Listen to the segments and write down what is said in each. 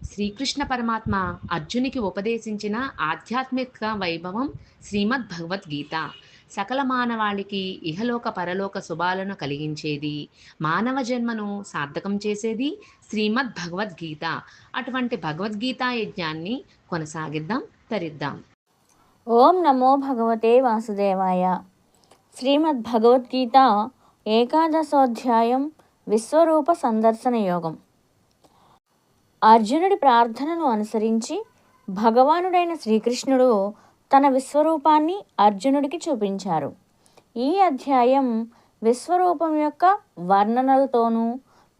శ్రీకృష్ణ పరమాత్మ అర్జునికి ఉపదేశించిన ఆధ్యాత్మిక వైభవం శ్రీమద్ భగవద్గీత సకల మానవాళికి ఇహలోక పరలోక శుభాలను కలిగించేది మానవ జన్మను సార్థకం చేసేది శ్రీమద్ భగవద్గీత అటువంటి భగవద్గీత యజ్ఞాన్ని కొనసాగిద్దాం తరిద్దాం. ఓం నమో భగవతే వాసుదేవాయ. శ్రీమద్ భగవద్గీత ఏకాదశోధ్యాయం విశ్వరూప సందర్శన యోగం. అర్జునుడి ప్రార్థనను అనుసరించి భగవానుడైన శ్రీకృష్ణుడు తన విశ్వరూపాన్ని అర్జునుడికి చూపించారు. ఈ అధ్యాయం విశ్వరూపం యొక్క వర్ణనలతోనూ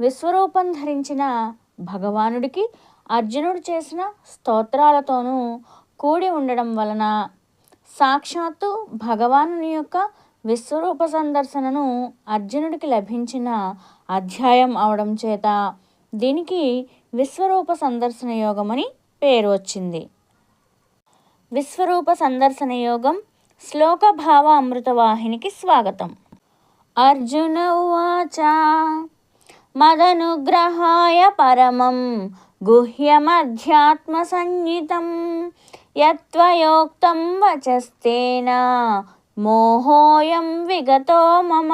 విశ్వరూపం ధరించిన భగవానుడికి అర్జునుడు చేసిన స్తోత్రాలతోనూ కూడి ఉండడం వలన సాక్షాత్తు భగవానుని యొక్క విశ్వరూప సందర్శనను అర్జునుడికి లభించిన అధ్యాయం అవడం చేత దీనికి విశ్వరూప సందర్శన యోగం అని పేరు వచ్చింది. విశ్వరూప సందర్శన యోగం శ్లోక భావ అమృతవాహినికి స్వాగతం. అర్జున ఉవాచ మదనుగ్రహాయ పరమం గుహ్యమధ్యాత్మ సంగీతం యత్వయోక్తం వచస్తేన మోహోయం విగతో మమ.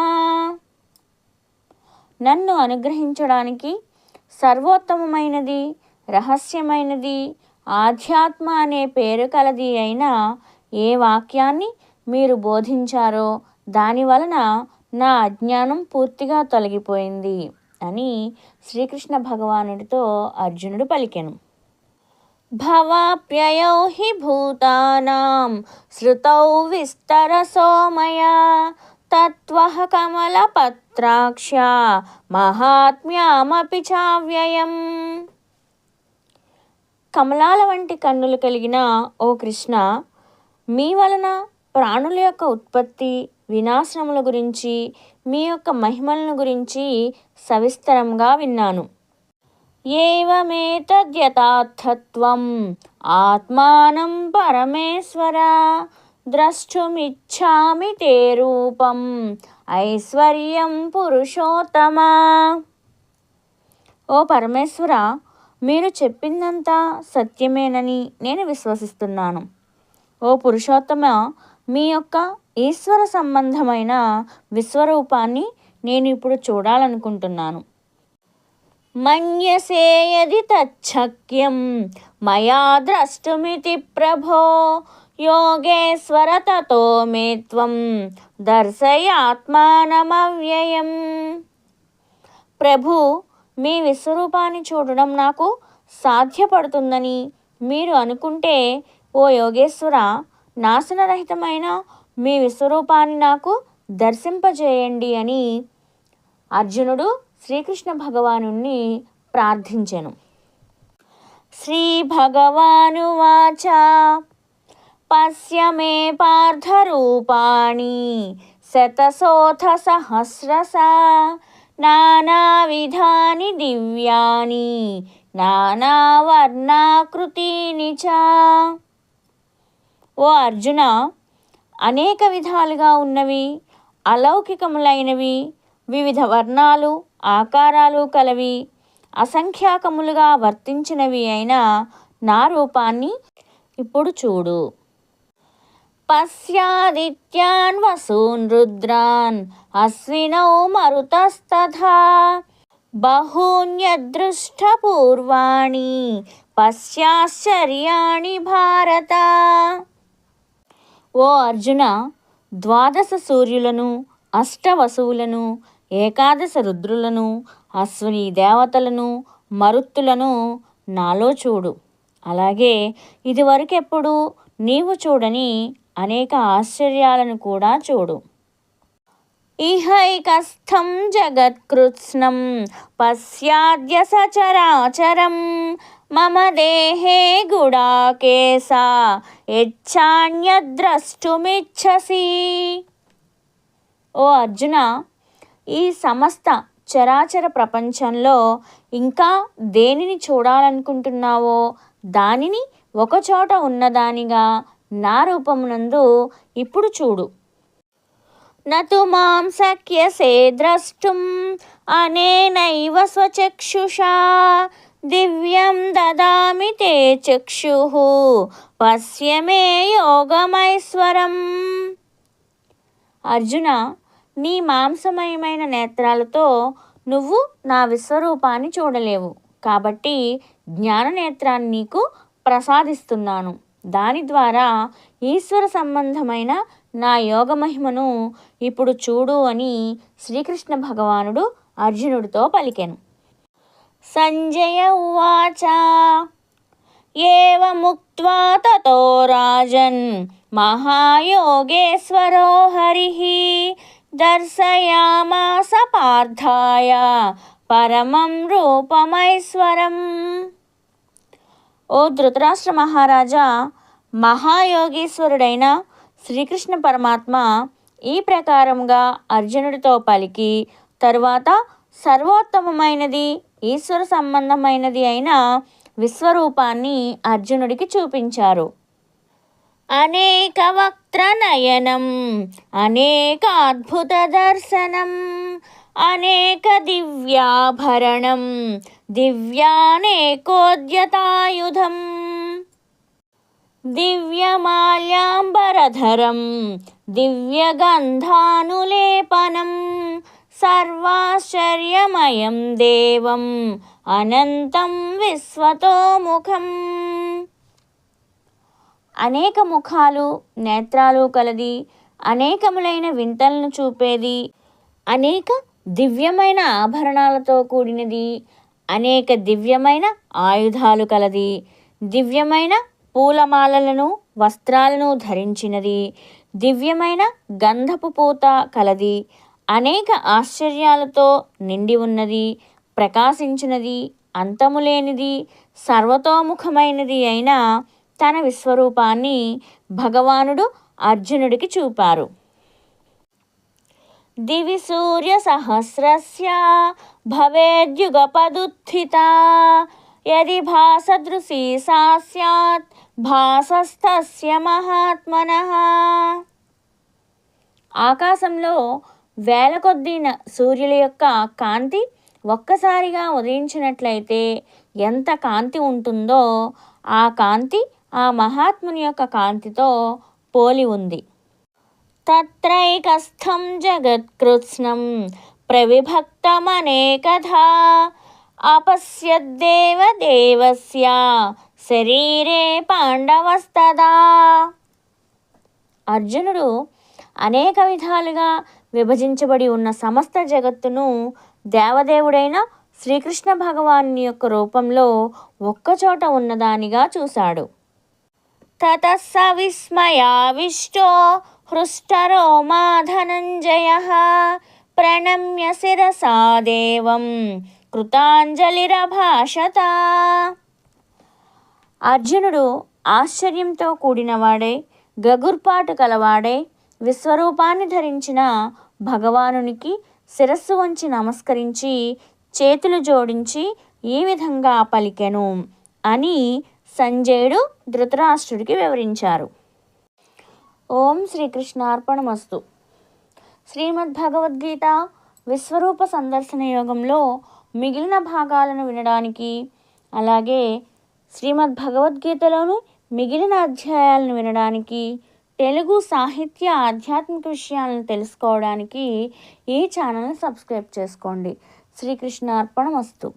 నన్ను అనుగ్రహించడానికి సర్వోత్తమమైనది రహస్యమైనది ఆధ్యాత్మ అనే పేరు కలది అయిన ఏ వాక్యాన్ని మీరు బోధించారో దాని వలన నా అజ్ఞానం పూర్తిగా తొలగిపోయింది అని శ్రీకృష్ణ భగవానుడితో అర్జునుడు పలికెను. భవాప్యయౌ హి భూతానాం శృతౌ విస్తరసోమయ తత్వ కమల పత్ కమలపత్రాక్ష మహాత్మ్యామపి చావ్యయం. కమలాల వంటి కన్నులు కలిగిన ఓ కృష్ణ మీ వలన ప్రాణుల యొక్క ఉత్పత్తి వినాశనముల గురించి మీ యొక్క మహిమలను గురించి సవిస్తరంగా విన్నాను. ఏవమేతద్యథార్థత్వం ఆత్మానం పరమేశ్వర. ద్రష్టుమిచ్చామి తే రూపం. ఐశ్వర్యం పురుషోత్తమ. ఓ పరమేశ్వర మీరు చెప్పిందంతా సత్యమేనని నేను విశ్వసిస్తున్నాను. ఓ పురుషోత్తమ మీ యొక్క ఈశ్వర సంబంధమైన విశ్వరూపాన్ని నేను ఇప్పుడు చూడాలనుకుంటున్నాను. మన్యసేయది తచ్చక్యం మయా ద్రష్టుమితి ప్రభో. యోగేశ్వరతతో మేత్వం మే త్వం దర్శయాత్మానమవ్యయం ప్రభు మీ విశ్వరూపాన్ని చూడడం నాకు సాధ్యపడుతుందని మీరు అనుకుంటే ఓ యోగేశ్వర నాశనరహితమైన మీ విశ్వరూపాన్ని నాకు దర్శింపజేయండి అని అర్జునుడు శ్రీకృష్ణ భగవాను ప్రార్థించెను. శ్రీ భగవానువాచ పశ్య మే పార్థరూపాణి శతశోథ సహస్రశ నానావిధాని దివ్యాని నానావర్ణాకృతీని చ. ఓ అర్జున అనేక విధాలుగా ఉన్నవి అలౌకికములైనవి వివిధ వర్ణాలు ఆకారాలు కలవి అసంఖ్యాకములుగా వర్తించినవి అయిన నా రూపాన్ని ఇప్పుడు చూడు. పశ్యాదిత్యాన్ వసూన్ రుద్రాన్ అశ్వినౌ మరుతస్తథా. బహూన్యదృష్టపూర్వాణి పశ్చాశ్చర్యాణి భారత. ఓ అర్జున ద్వాదశ సూర్యులను అష్టవసువులను ఏకాదశ రుద్రులను అశ్విని దేవతలను మరుత్తులను నాలో చూడు. అలాగే ఇదివరకెప్పుడు నీవు చూడని అనేక ఆశ్చర్యాలను కూడా చూడు. ఇహైకస్థం జగత్కృత్స్నం పశ్యాద్య సచరాచరం మమ దేహే గుడాకేశా యచ్చాన్యద్రష్టుమిచ్చసి ఓ అర్జున ఈ సమస్త చరాచర ప్రపంచంలో ఇంకా దేనిని చూడాలనుకుంటున్నావో? దానిని ఒకచోట ఉన్నదానిగా నా రూపమునందు ఇప్పుడు చూడు. నతు మాం శక్యసే ద్రష్టుం అనేనైవ స్వచక్షుషా. దివ్యం దదామి తే చక్షు. పశ్యమే యోగమైశ్వరం. అర్జున నీ మాంసమయమైన నేత్రాలతో నువ్వు నా విశ్వరూపాన్ని చూడలేవు. కాబట్టి జ్ఞాన నేత్రాన్ని నీకు ప్రసాదిస్తున్నాను. దాని ద్వారా ఈశ్వర సంబంధమైన నా యోగ మహిమను ఇప్పుడు చూడు అని శ్రీకృష్ణ భగవానుడు అర్జునుడితో పలికెను. సంజయ ఉవాచ ఏవముక్త్వా తతో రాజన్ మహాయోగేశ్వరో హరి దర్శయామాస పార్థాయ పరమం రూపమైశ్వరం. ఓ ధృతరాష్ట్ర మహారాజా మహాయోగీశ్వరుడైన శ్రీకృష్ణ పరమాత్మ ఈ ప్రకారంగా అర్జునుడితో పలికి తరువాత సర్వోత్తమమైనది ఈశ్వర సంబంధమైనది అయిన విశ్వరూపాన్ని అర్జునుడికి చూపించారు. అనేక వక్త్రనయనం అనేక అద్భుత దర్శనం అనేక దివ్యాభరణం దివ్యానేకోద్యతాయుధం. దివ్యమాల్యాంబరధరం దివ్యగంధానులేపనం సర్వాశ్చర్యమయం దేవం అనంతం విశ్వతోముఖం. అనేక ముఖాలు నేత్రాలు కలది అనేకములైన వింతలను చూపేది అనేక దివ్యమైన ఆభరణాలతో కూడినది అనేక దివ్యమైన ఆయుధాలు కలది దివ్యమైన పూలమాలలను వస్త్రాలను ధరించినది దివ్యమైన గంధపు పూత కలది అనేక ఆశ్చర్యాలతో నిండి ఉన్నది ప్రకాశించినది అంతములేనిది సర్వతోముఖమైనది అయిన తన విశ్వరూపాన్ని భగవానుడు అర్జునుడికి చూపారు. దివి సూర్య సహస్రస్య భవేద్యుగపదుత్థిత యది భాసదృశీ సా భాసస్థస్య భాసస్తస్య ఆకాశంలో వేల కొద్దీ సూర్యుల యొక్క కాంతి ఒక్కసారిగా ఉదయించినట్లయితే ఎంత కాంతి ఉంటుందో ఆ కాంతి ఆ మహాత్ముని యొక్క కాంతితో పోలి ఉంది. తత్రైకస్థం జగత్కృత్స్నం ప్రవిభక్తమనేకథా అపశ్యద్దేవదేవస్య శరీరే పాండవస్తదా అర్జునుడు అనేక విధాలుగా విభజించబడి ఉన్న సమస్త జగత్తును దేవదేవుడైన శ్రీకృష్ణ భగవాను యొక్క రూపంలో ఒక్కచోట ఉన్నదానిగా చూశాడు. తత స హృష్టరోమాధనంజయ ప్రణమ్య శిరసా దేవం కృతాంజలిరభాషత అర్జునుడు ఆశ్చర్యంతో కూడినవాడే గగుర్పాటు కలవాడే విశ్వరూపాన్ని ధరించిన భగవానునికి శిరస్సు వంచి నమస్కరించి చేతులు జోడించి ఈ విధంగా పలికెను అని సంజయుడు ధృతరాష్ట్రుడికి వివరించారు. ఓం శ్రీకృష్ణార్పణమస్తు శ్రీమద్ భగవద్గీత విశ్వరూప సందర్శన యోగంలో మిగిలిన భాగాలను వినడానికి అలాగే శ్రీమద్ భగవద్గీతలోను మిగిలిన అధ్యాయాలను వినడానికి తెలుగు సాహిత్య ఆధ్యాత్మిక విషయాలను తెలుసుకోవడానికి ఈ ఛానల్ని సబ్స్క్రైబ్ చేసుకోండి. శ్రీకృష్ణార్పణమస్తు